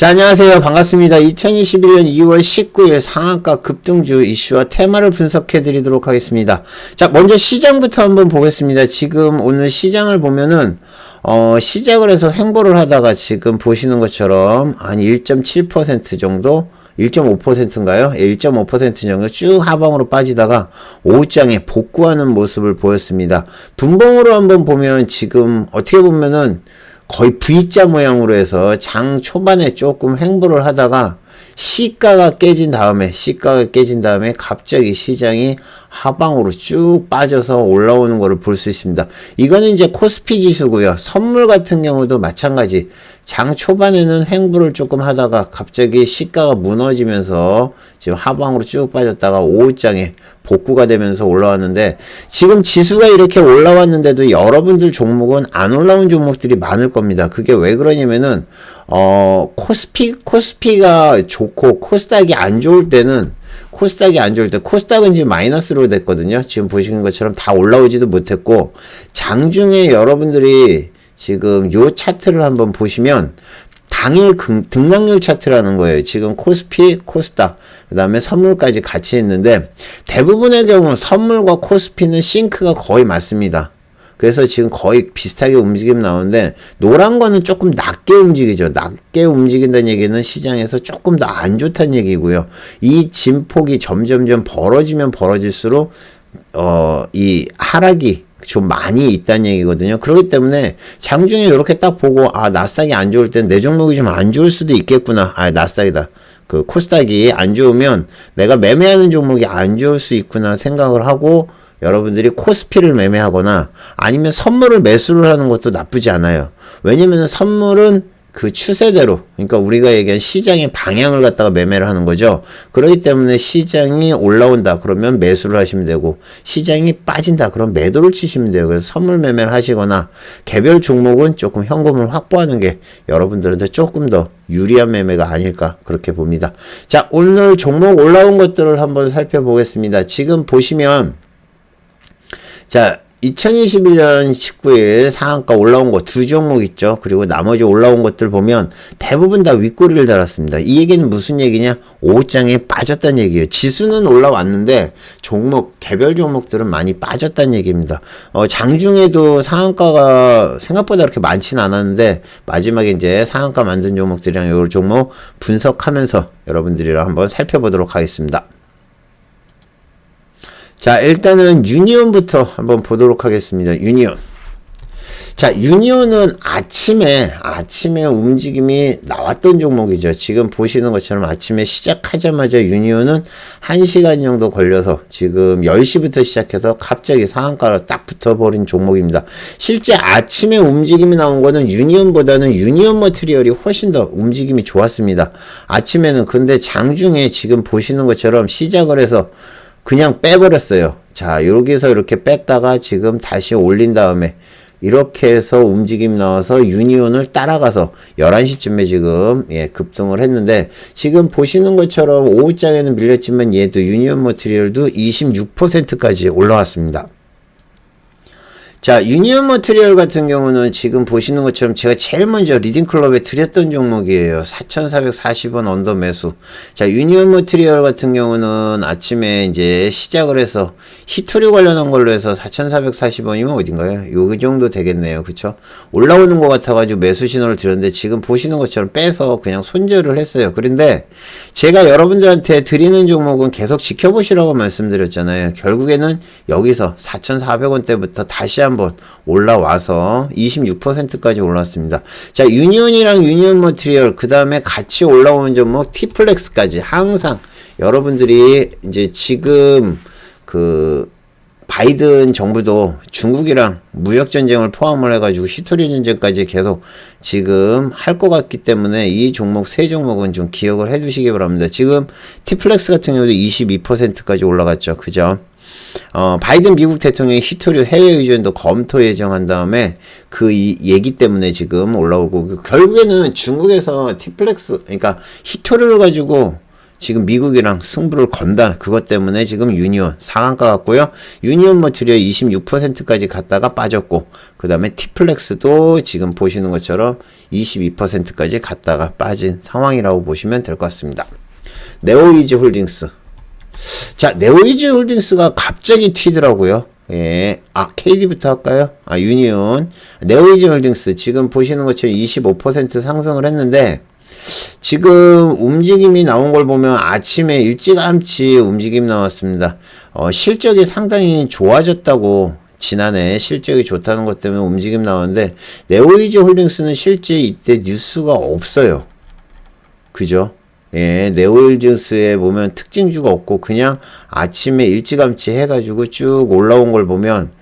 자, 안녕하세요. 반갑습니다. 2021년 2월 19일 상한가 급등주 이슈와 테마를 분석해 드리도록 하겠습니다. 자, 먼저 시장부터 한번 보겠습니다. 지금 오늘 시장을 보면은, 어, 시작을 해서 횡보를 하다가 지금 보시는 것처럼 한 1.7% 정도 1.5%인가요? 예, 1.5% 정도 쭉 하방으로 빠지다가 오후장에 복구하는 모습을 보였습니다. 분봉으로 한번 보면 지금 어떻게 보면은 거의 V자 모양으로 해서 장 초반에 조금 횡보를 하다가 시가가 깨진 다음에 시가가 깨진 다음에 갑자기 시장이 하방으로 쭉 빠져서 올라오는 것을 볼 수 있습니다. 이거는 이제 코스피 지수고요. 선물 같은 경우도 마찬가지. 장 초반에는 횡보를 조금 하다가 갑자기 시가가 무너지면서 지금 하방으로 쭉 빠졌다가 오후장에 복구가 되면서 올라왔는데 지금 지수가 이렇게 올라왔는데도 여러분들 종목은 안 올라온 종목들이 많을 겁니다. 그게 왜 그러냐면은 어 코스피 코스피가 좋고 코스닥이 안 좋을 때는 코스닥이 안 좋을 때 코스닥은 지금 마이너스로 됐거든요. 지금 보시는 것처럼 다 올라오지도 못했고 장중에 여러분들이 지금 요 차트를 한번 보시면 당일 등, 등락률 차트라는 거예요. 지금 코스피, 코스닥, 그 다음에 선물까지 같이 했는데 대부분의 경우 선물과 코스피는 싱크가 거의 맞습니다. 그래서 지금 거의 비슷하게 움직임 나오는데 노란 거는 조금 낮게 움직이죠. 낮게 움직인다는 얘기는 시장에서 조금 더 안 좋다는 얘기고요. 이 진폭이 점점점 벌어지면 벌어질수록 어 이 하락이 좀 많이 있다는 얘기거든요. 그렇기 때문에 장중에 이렇게 딱 보고 아 나스닥이 안 좋을 땐 내 종목이 좀 안 좋을 수도 있겠구나. 아 나스닥이다. 그 코스닥이 안 좋으면 내가 매매하는 종목이 안 좋을 수 있구나 생각을 하고 여러분들이 코스피를 매매하거나 아니면 선물을 매수를 하는 것도 나쁘지 않아요. 왜냐면 선물은 그 추세대로 그러니까 우리가 얘기한 시장의 방향을 갖다가 매매를 하는 거죠. 그렇기 때문에 시장이 올라온다 그러면 매수를 하시면 되고 시장이 빠진다 그럼 매도를 치시면 돼요. 그래서 선물 매매를 하시거나 개별 종목은 조금 현금을 확보하는 게 여러분들한테 조금 더 유리한 매매가 아닐까 그렇게 봅니다. 자 오늘 종목 올라온 것들을 한번 살펴보겠습니다. 지금 보시면 자, 2021년 19일 상한가 올라온 거 두 종목 있죠. 그리고 나머지 올라온 것들 보면 대부분 다 윗꼬리를 달았습니다. 이 얘기는 무슨 얘기냐? 오장에 빠졌다는 얘기예요. 지수는 올라왔는데 종목, 개별 종목들은 많이 빠졌다는 얘기입니다. 어, 장중에도 상한가가 생각보다 그렇게 많지는 않았는데 마지막에 이제 상한가 만든 종목들이랑 요 종목 분석하면서 여러분들이랑 한번 살펴보도록 하겠습니다. 자, 일단은 유니온부터 한번 보도록 하겠습니다. 유니온. 자, 유니온은 아침에, 아침에 움직임이 나왔던 종목이죠. 지금 보시는 것처럼 아침에 시작하자마자 유니온은 1시간 정도 걸려서 지금 10시부터 시작해서 갑자기 상한가로 딱 붙어버린 종목입니다. 실제 아침에 움직임이 나온 거는 유니온보다는 유니온 머트리얼이 훨씬 더 움직임이 좋았습니다. 아침에는 근데 장중에 지금 보시는 것처럼 시작을 해서 그냥 빼버렸어요. 자, 여기서 이렇게 뺐다가 지금 다시 올린 다음에 이렇게 해서 움직임 나와서 유니온을 따라가서 11시쯤에 지금 예, 급등을 했는데 지금 보시는 것처럼 오후장에는 밀렸지만 얘도 유니온 머티리얼도 26%까지 올라왔습니다. 자, 유니언 머트리얼 같은 경우는 지금 보시는 것처럼 제가 제일 먼저 리딩클럽에 드렸던 종목이에요. 4,440원 언더 매수. 자, 유니언 머트리얼 같은 경우는 아침에 이제 시작을 해서 히토류 관련한 걸로 해서 4,440원이면 어딘가요? 요 정도 되겠네요. 그쵸? 올라오는 것 같아가지고 매수 신호를 드렸는데 지금 보시는 것처럼 빼서 그냥 손절을 했어요. 그런데 제가 여러분들한테 드리는 종목은 계속 지켜보시라고 말씀드렸잖아요. 결국에는 여기서 4,400원대부터 다시 한번 올라와서 26%까지 올랐습니다. 자, 유니온이랑 유니온 머트리얼 그 다음에 같이 올라오는 종목 티플렉스까지 항상 여러분들이 이제 지금 그 바이든 정부도 중국이랑 무역 전쟁을 포함을 해가지고 시토리 전쟁까지 계속 지금 할 것 같기 때문에 이 종목 세 종목은 좀 기억을 해두시기 바랍니다. 지금 티플렉스 같은 경우도 22%까지 올라갔죠. 그죠? 어, 바이든 미국 대통령이 히토류 해외 의존도 검토 예정한 다음에 그 이 얘기 때문에 지금 올라오고 그 결국에는 중국에서 티플렉스 그러니까 히토류를 가지고 지금 미국이랑 승부를 건다. 그것 때문에 지금 유니온 상한가 같고요. 유니온 머트리얼 26%까지 갔다가 빠졌고, 그 다음에 티플렉스도 지금 보시는 것처럼 22%까지 갔다가 빠진 상황이라고 보시면 될 것 같습니다. 네오이즈 홀딩스. 자, 네오이즈 홀딩스가 갑자기 튀더라고요. 예. 아, KD부터 할까요? 아, 유니온. 네오이즈 홀딩스. 지금 보시는 것처럼 25% 상승을 했는데, 지금 움직임이 나온 걸 보면 아침에 일찌감치 움직임 나왔습니다. 어, 실적이 상당히 좋아졌다고 지난해 실적이 좋다는 것 때문에 움직임 나왔는데 네오이즈 홀딩스는 실제 이때 뉴스가 없어요. 그죠? 예, 네오일즈스에 보면 특징주가 없고 그냥 아침에 일찌감치 해가지고 쭉 올라온 걸 보면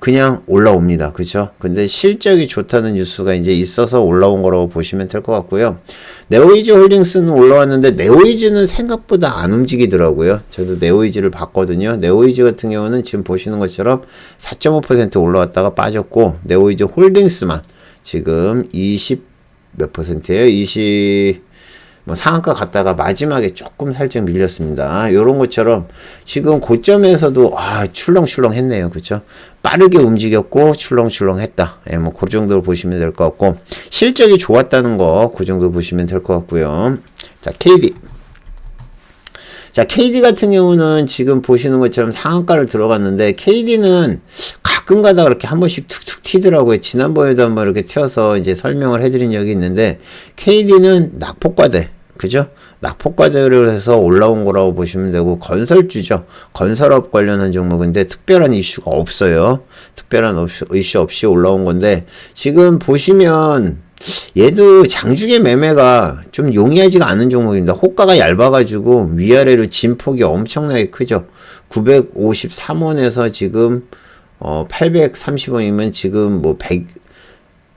그냥 올라옵니다. 그죠? 근데 실적이 좋다는 뉴스가 이제 있어서 올라온 거라고 보시면 될 것 같고요. 네오이즈 홀딩스는 올라왔는데 네오이즈는 생각보다 안 움직이더라고요. 저도 네오이즈를 봤거든요. 네오이즈 같은 경우는 지금 보시는 것처럼 4.5% 올라왔다가 빠졌고 네오이즈 홀딩스만 지금 20 몇 퍼센트예요? 20 뭐 상한가 갔다가 마지막에 조금 살짝 밀렸습니다. 요런 것처럼 지금 고점에서도 아 출렁출렁 했네요. 그쵸 빠르게 움직였고 출렁출렁 했다. 예, 뭐그 정도로 보시면 될 것 같고 실적이 좋았다는 거 그 정도 보시면 될 것 같고요. 자, KD. 자, KD 같은 경우는 지금 보시는 것처럼 상한가를 들어갔는데 KD는 가끔 가다 그렇게 한 번씩 툭툭 튀더라고요. 지난번에도 한번 이렇게 튀어서 이제 설명을 해드린 적이 있는데, KD는 낙폭과대, 그죠? 낙폭과대를 해서 올라온 거라고 보시면 되고, 건설주죠. 건설업 관련한 종목인데, 특별한 이슈가 없어요. 특별한 이슈 없이 올라온 건데, 지금 보시면, 얘도 장중의 매매가 좀 용이하지가 않은 종목입니다. 호가가 얇아가지고 위아래로 진폭이 엄청나게 크죠. 953원에서 지금 어, 830원이면 지금 뭐 100,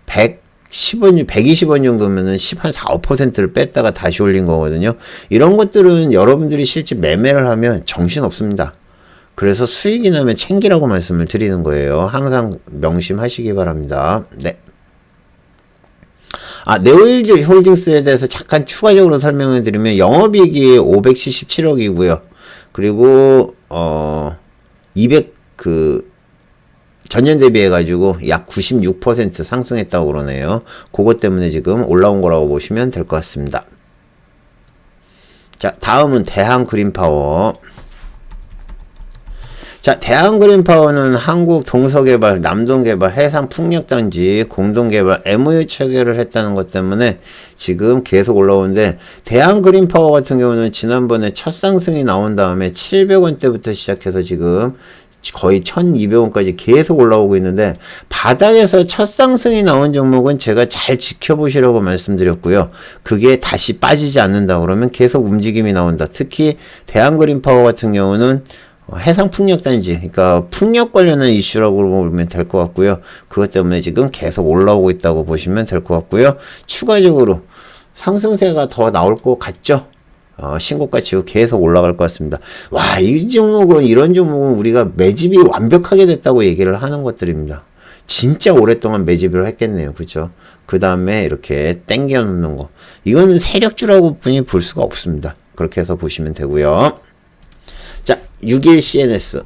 110원, 120원 정도면은 10, 한 4, 5%를 뺐다가 다시 올린 거거든요. 이런 것들은 여러분들이 실제 매매를 하면 정신 없습니다. 그래서 수익이 나면 챙기라고 말씀을 드리는 거예요. 항상 명심하시기 바랍니다. 네. 아, 네오일즈 홀딩스에 대해서 잠깐 추가적으로 설명을 드리면 영업이익이 577억이고요. 그리고 어 200그 전년 대비해 가지고 약 96% 상승했다고 그러네요. 그것 때문에 지금 올라온 거라고 보시면 될 것 같습니다. 자, 다음은 대한 그린파워. 자, 대한그린파워는 한국 동서개발, 남동개발, 해상풍력단지 공동개발 MOU 체결을 했다는 것 때문에 지금 계속 올라오는데 대한그린파워 같은 경우는 지난번에 첫 상승이 나온 다음에 700원대부터 시작해서 지금 거의 1200원까지 계속 올라오고 있는데 바닥에서 첫 상승이 나온 종목은 제가 잘 지켜보시라고 말씀드렸고요. 그게 다시 빠지지 않는다 그러면 계속 움직임이 나온다. 특히 대한그린파워 같은 경우는 해상 풍력 단지, 그러니까 풍력 관련한 이슈라고 보면 될 것 같고요. 그것 때문에 지금 계속 올라오고 있다고 보시면 될 것 같고요. 추가적으로 상승세가 더 나올 것 같죠? 어, 신고가 치고 계속 올라갈 것 같습니다. 와, 이 종목은, 이런 종목은 우리가 매집이 완벽하게 됐다고 얘기를 하는 것들입니다. 진짜 오랫동안 매집을 했겠네요. 그죠? 그 다음에 이렇게 땡겨 놓는 거. 이거는 세력주라고 분이 볼 수가 없습니다. 그렇게 해서 보시면 되고요. 자, 6일 CNS.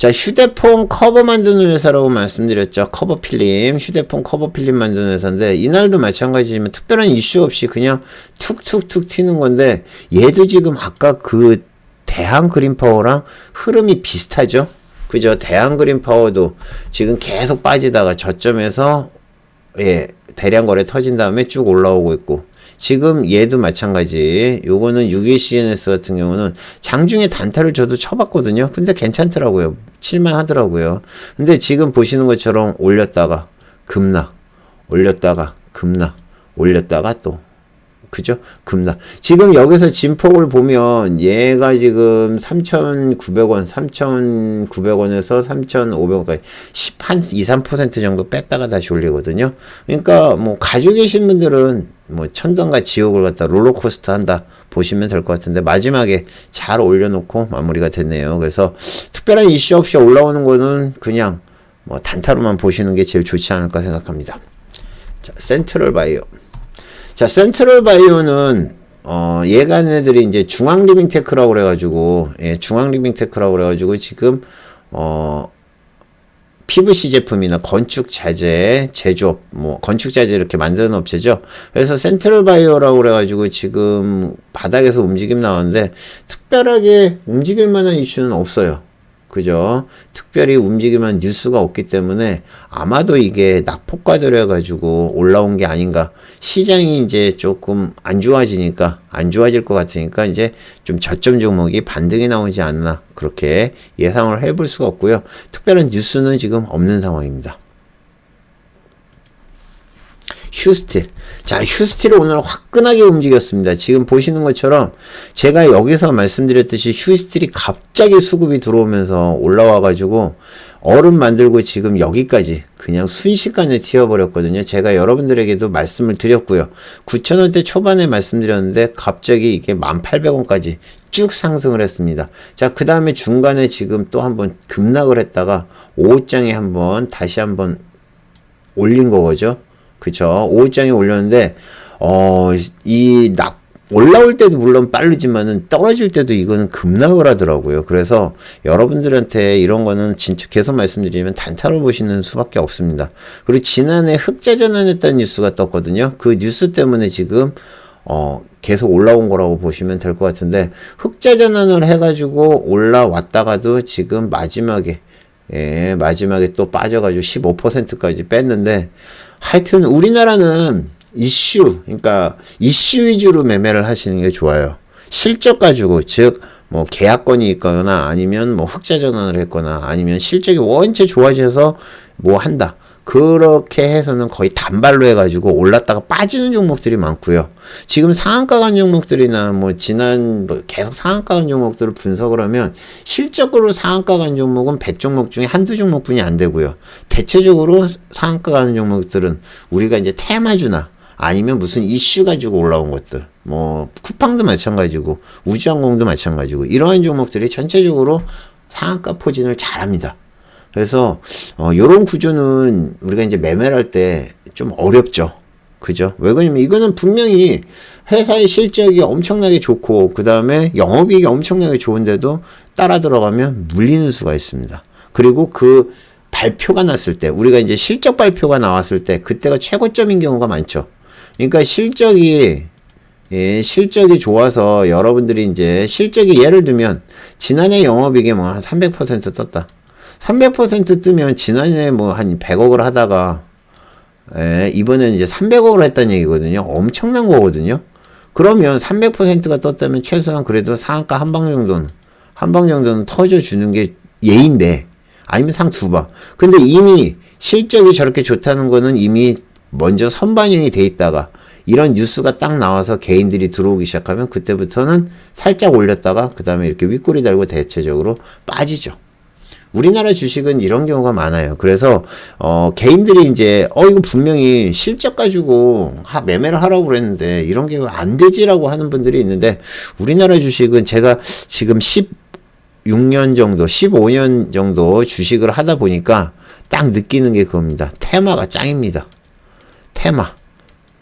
자, 휴대폰 커버 만드는 회사라고 말씀드렸죠. 커버 필름, 휴대폰 커버 필름 만드는 회사인데, 이날도 마찬가지지만 특별한 이슈 없이 그냥 툭툭툭 튀는 건데, 얘도 지금 아까 그 대한 그린 파워랑 흐름이 비슷하죠? 그죠? 대한 그린 파워도 지금 계속 빠지다가 저점에서, 예, 대량 거래 터진 다음에 쭉 올라오고 있고, 지금 얘도 마찬가지. 요거는 6일 CNS 같은 경우는 장중에 단타를 저도 쳐봤거든요. 근데 괜찮더라고요. 칠만 하더라고요. 근데 지금 보시는 것처럼 올렸다가 급락, 올렸다가 급락, 올렸다가 또 그죠? 급락. 지금 여기서 진폭을 보면 얘가 지금 3,900원, 3,900원에서 3,500원까지 10, 한 2, 3% 정도 뺐다가 다시 올리거든요. 그러니까 뭐 가지고 계신 분들은 뭐 천당과 지옥을 갖다 롤러코스터 한다 보시면 될 것 같은데 마지막에 잘 올려놓고 마무리가 됐네요. 그래서 특별한 이슈 없이 올라오는 거는 그냥 뭐 단타로만 보시는 게 제일 좋지 않을까 생각합니다. 자, 센트럴 바이오. 자, 센트럴 바이오는 어, 얘가네들이 이제 중앙 리빙 테크라고 그래가지고, 예, 중앙 리빙 테크라고 그래가지고 지금, 어, PVC 제품이나 건축 자재 제조업, 뭐 건축 자재 이렇게 만드는 업체죠. 그래서 센트럴 바이오라고 그래가지고 지금 바닥에서 움직임 나오는데 특별하게 움직일 만한 이슈는 없어요. 그죠? 특별히 움직이면 뉴스가 없기 때문에 아마도 이게 낙폭과대로 해가지고 올라온 게 아닌가. 시장이 이제 조금 안 좋아지니까, 안 좋아질 것 같으니까 이제 좀 저점 종목이 반등이 나오지 않나. 그렇게 예상을 해볼 수가 없고요. 특별한 뉴스는 지금 없는 상황입니다. 휴스틸. 자, 휴스틸이 오늘 화끈하게 움직였습니다. 지금 보시는 것처럼 제가 여기서 말씀드렸듯이 휴스틸이 갑자기 수급이 들어오면서 올라와가지고 얼음 만들고 지금 여기까지 그냥 순식간에 튀어버렸거든요. 제가 여러분들에게도 말씀을 드렸고요. 9,000원대 초반에 말씀드렸는데 갑자기 이게 1,800원까지 쭉 상승을 했습니다. 자, 그 다음에 중간에 지금 또 한번 급락을 했다가 5장에 한번 다시 한번 올린 거죠. 그쵸. 5장에 올렸는데, 어, 이 낙, 올라올 때도 물론 빠르지만은 떨어질 때도 이거는 급락을 하더라고요. 그래서 여러분들한테 이런 거는 진짜 계속 말씀드리면 단타로 보시는 수밖에 없습니다. 그리고 지난해 흑자 전환했다는 뉴스가 떴거든요. 그 뉴스 때문에 지금 어, 계속 올라온 거라고 보시면 될 것 같은데 흑자 전환을 해가지고 올라왔다가도 지금 마지막에 예, 마지막에 또 빠져가지고 15%까지 뺐는데 하여튼 우리나라는 이슈, 그러니까 이슈 위주로 매매를 하시는 게 좋아요. 실적 가지고 즉 뭐 계약권이 있거나 아니면 뭐 흑자 전환을 했거나 아니면 실적이 원체 좋아져서 뭐 한다. 그렇게 해서는 거의 단발로 해가지고 올랐다가 빠지는 종목들이 많고요. 지금 상한가 간 종목들이나 뭐 지난 뭐 계속 상한가 간 종목들을 분석을 하면 실적으로 상한가 간 종목은 100종목 중에 한두 종목뿐이 안 되고요. 대체적으로 상한가 가는 종목들은 우리가 이제 테마주나 아니면 무슨 이슈 가지고 올라온 것들, 뭐 쿠팡도 마찬가지고 우주항공도 마찬가지고 이러한 종목들이 전체적으로 상한가 포진을 잘합니다. 그래서 어 요런 구조는 우리가 이제 매매를 할 때 좀 어렵죠. 그죠? 왜 그러냐면 이거는 분명히 회사의 실적이 엄청나게 좋고 그 다음에 영업이익이 엄청나게 좋은데도 따라 들어가면 물리는 수가 있습니다. 그리고 그 발표가 났을 때 우리가 이제 실적 발표가 나왔을 때 그때가 최고점인 경우가 많죠. 그러니까 실적이 예, 실적이 좋아서 여러분들이 이제 실적이 예를 들면 지난해 영업이익이 뭐 한 300% 떴다. 300% 뜨면 지난해 뭐 한 100억을 하다가 예, 이번엔 이제 300억을 했다는 얘기거든요. 엄청난 거거든요. 그러면 300%가 떴다면 최소한 그래도 상한가 한 방 정도는 한 방 정도는 터져 주는 게 예인데 아니면 상 두 방. 근데 이미 실적이 저렇게 좋다는 거는 이미 먼저 선반영이 돼 있다가 이런 뉴스가 딱 나와서 개인들이 들어오기 시작하면 그때부터는 살짝 올렸다가 그 다음에 이렇게 윗꼬리 달고 대체적으로 빠지죠. 우리나라 주식은 이런 경우가 많아요. 그래서 어 개인들이 이제 어 이거 분명히 실적 가지고 하, 매매를 하라고 그랬는데 이런 게 안 되지라고 하는 분들이 있는데 우리나라 주식은 제가 지금 16년 정도, 15년 정도 주식을 하다 보니까 딱 느끼는 게 그겁니다. 테마가 짱입니다. 테마.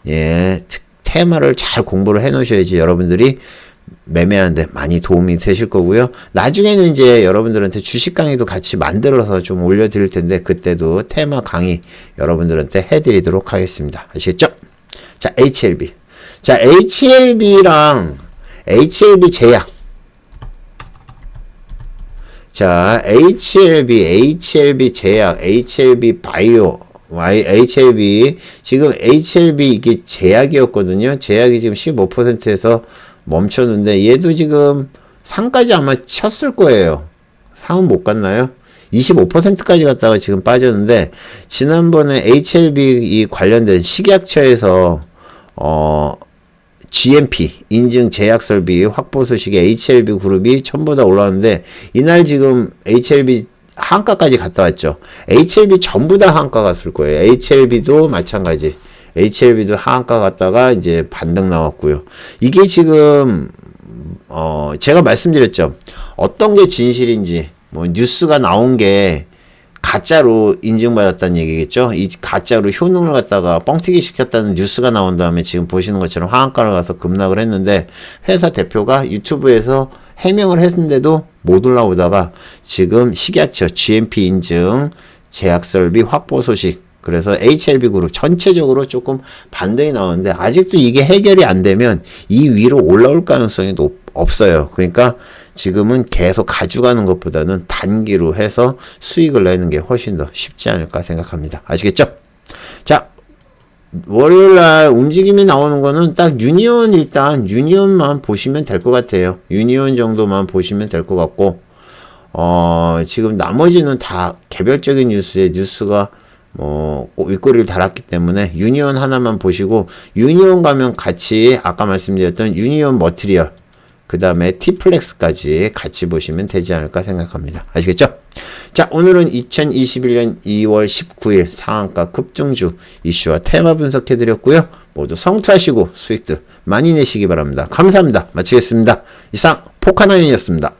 예, 테마를 잘 공부를 해 놓으셔야지 여러분들이 매매하는데 많이 도움이 되실 거고요. 나중에는 이제 여러분들한테 주식 강의도 같이 만들어서 좀 올려드릴 텐데 그때도 테마 강의 여러분들한테 해드리도록 하겠습니다. 아시겠죠? 자, HLB. 자, HLB랑 HLB 제약. 자, HLB, HLB 제약, HLB 바이오, HLB. 지금 HLB 이게 제약이었거든요. 제약이 지금 15%에서 멈췄는데 얘도 지금 상까지 아마 쳤을 거예요. 상은 못 갔나요? 25%까지 갔다가 지금 빠졌는데 지난번에 HLB 이 관련된 식약처에서 어 GMP 인증 제약 설비 확보 소식에 HLB 그룹이 처음보다 올라왔는데 이날 지금 HLB 한가까지 갔다 왔죠. HLB 전부 다 한가 갔을 거예요. HLB도 마찬가지. HLB도 하한가 갔다가 이제 반등 나왔고요. 이게 지금 어 제가 말씀드렸죠. 어떤 게 진실인지 뭐 뉴스가 나온 게 가짜로 인증받았다는 얘기겠죠. 이 가짜로 효능을 갖다가 뻥튀기 시켰다는 뉴스가 나온 다음에 지금 보시는 것처럼 하한가를 가서 급락을 했는데 회사 대표가 유튜브에서 해명을 했는데도 못 올라오다가 지금 식약처 GMP 인증 제약설비 확보 소식. 그래서 HLB 그룹 전체적으로 조금 반등이 나오는데 아직도 이게 해결이 안 되면 이 위로 올라올 가능성이 높, 없어요. 그러니까 지금은 계속 가져가는 것보다는 단기로 해서 수익을 내는 게 훨씬 더 쉽지 않을까 생각합니다. 아시겠죠? 자, 월요일 날 움직임이 나오는 거는 딱 유니온 일단 유니온만 보시면 될 것 같아요. 유니온 정도만 보시면 될 것 같고 어, 지금 나머지는 다 개별적인 뉴스에 뉴스가 뭐 윗꼬리를 달았기 때문에 유니온 하나만 보시고 유니온 가면 같이 아까 말씀드렸던 유니온 머티리얼 그 다음에 티플렉스까지 같이 보시면 되지 않을까 생각합니다. 아시겠죠? 자, 오늘은 2021년 2월 19일 상한가 급등주 이슈와 테마 분석해드렸고요. 모두 성투하시고 수익들 많이 내시기 바랍니다. 감사합니다. 마치겠습니다. 이상 포카나인이었습니다.